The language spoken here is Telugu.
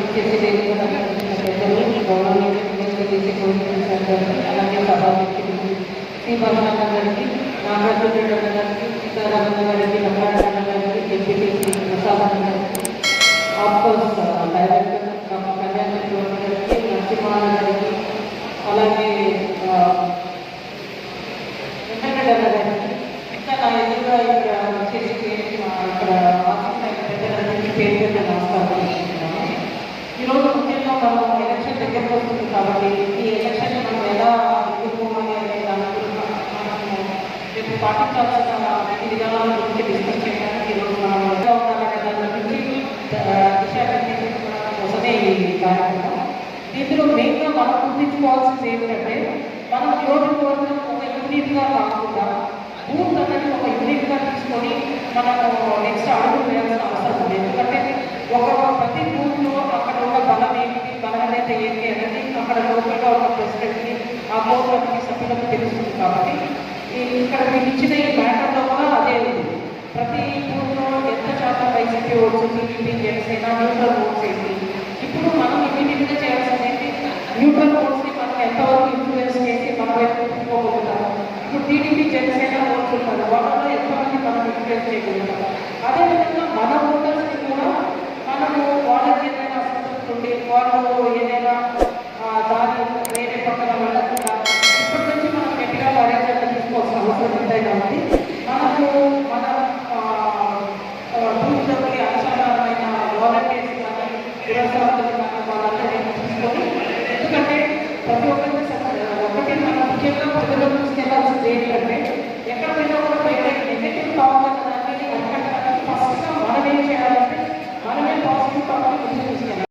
విచ్చేసి ప్రజలు గౌరవనీయ తెలియజేసి కోరుకుంటున్నారు అలాగే సభా వ్యక్తులు శ్రీ భవనన్న గారికి నాగార్జున గారికి సీతారామన్న గారికి రంగారాయణ గారికి ఎంపీటీసీ ప్రసాద్ గారికి ఆఫ్ కోర్స్ డైరెక్టర్ కాబట్టి ఈ ఎలక్షన్ మనం ఎలా ఎదుర్కోవాలి అనే దాని గురించి రేపు పాటించాల్సిన విధి విధానాల గురించి డిస్కస్ చేయడానికి ఈరోజు మనం ఎలా ఉండాలనే దాని గురించి ఆ, దిశానిర్దేశించడం కోసమే ఈ కార్యక్రమం. దీంట్లో మెయిన్గా మనం గుర్తించుకోవాల్సింది ఏంటంటే మనం నియోజకవర్గం ఒక యూనిట్గా కాకుండా బూత్ అనేది ఒక యూనిట్గా తీసుకొని మనము నెక్స్ట్ అడుగు వేయాల్సిన అవసరం ఉంది. ఎందుకంటే ఒక ప్రతి బూత్లో అక్కడ ఉన్న బలం ఏంటి అనేది ఏంటి అనేది అక్కడ లోకల్గా ఉన్న ప్రెసిడెంట్కి ఆ బోర్డు సభ్యులకు తెలుస్తుంది కాబట్టి ఇక్కడ మీకు ఇచ్చిన ఈ మ్యాటర్లో కూడా అదే ఉంది. ప్రతి ఊరిలో ఎంత శాతం YCP votes TDP Janasena neutral ప్రతి ఒక్కరికి చెప్పాలి ఒకటి మనం ముఖ్యంగా ప్రజల్లో తీసుకెళ్ళాల్సింది ఏంటంటే ఎక్కడ పోయినా కూడా నెగటివ్ కావాలన్న దాన్ని కనుక ఫస్ట్గా మనం ఏం చేయాలంటే మనమే పాజిటివ్ కావాలి